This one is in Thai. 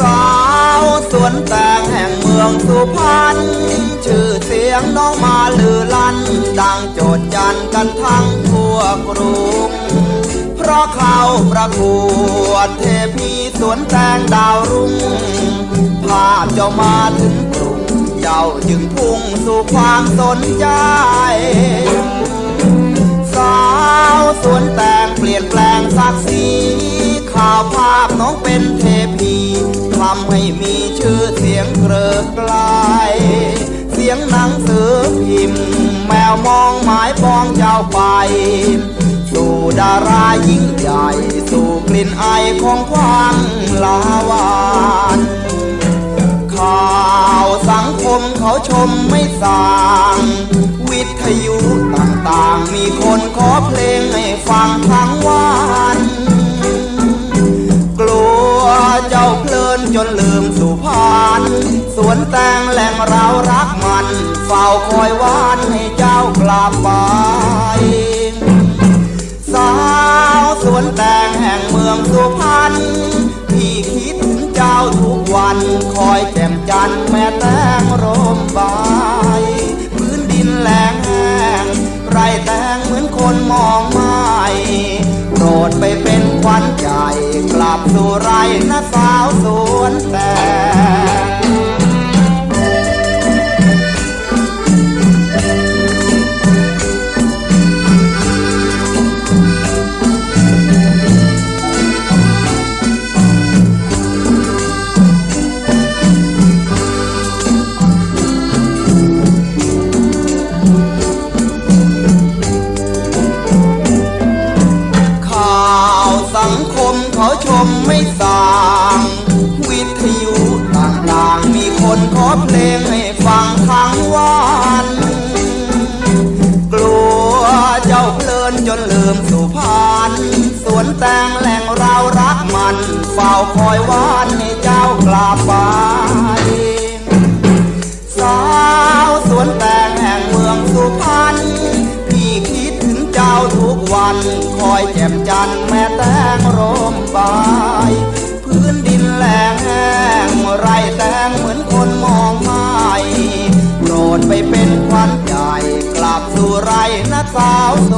สาวสวนแตงแห่งเมืองสุพรรณชื่อเสียงน้องมาลือลั่น ดังโจดจันกันทั้งทั่วกรุงเพราะเขาประกวดเทพีสวนแตงดาวรุ่งภาพเจ้ามาถึง เจ้าจึงพุ่งสู่ความสนใจ สาวสวนแตงเปลี่ยนแปลงศักดิ์ศรีข่าวภาพน้องเป็นเทพีทำให้มีชื่อเสียงเกริกไกลเสียงหนังสือพิมพ์ แมวมองหมายปองเจ้าไป สู่ดารายิ่งใหญ่ สู่กลิ่นไอของความลาวาน มเขาชมไม่สาง วิทยุต่างๆ มีคนขอเพลงให้ฟังทั้งวัน กลัวเจ้าเพลินจนลืมสุพรรณสวนแตงแหล่งเรารักมัน เฝ้าคอยวานให้เจ้ากลับไปสาวสวนแตงแห่งเมืองสุพรรณพี่คิดถึงเจ้าทุกวันคอยแจ่มจันทร์แม่ต คนมองไม่โปรดไปเป็นขวัญใจ กลับสู่ไรนะสาวสวนแต มไม่สาง วิทยุต่างๆ มีคนขอเพลงให้ฟังทั้งวัน กลัวเจ้าเพลินจนลืมสุพรรณสวนแตงแหล่งเรารักมัน เฝ้าคอยวัน คอยแจ่มจันแม่แตงร่มใบพื้นดินแหลงแห้งไรแตงเหมือนคนมองไม่โปรดไปเป็นควันใหญ่กลับสู่ไรนะสาวส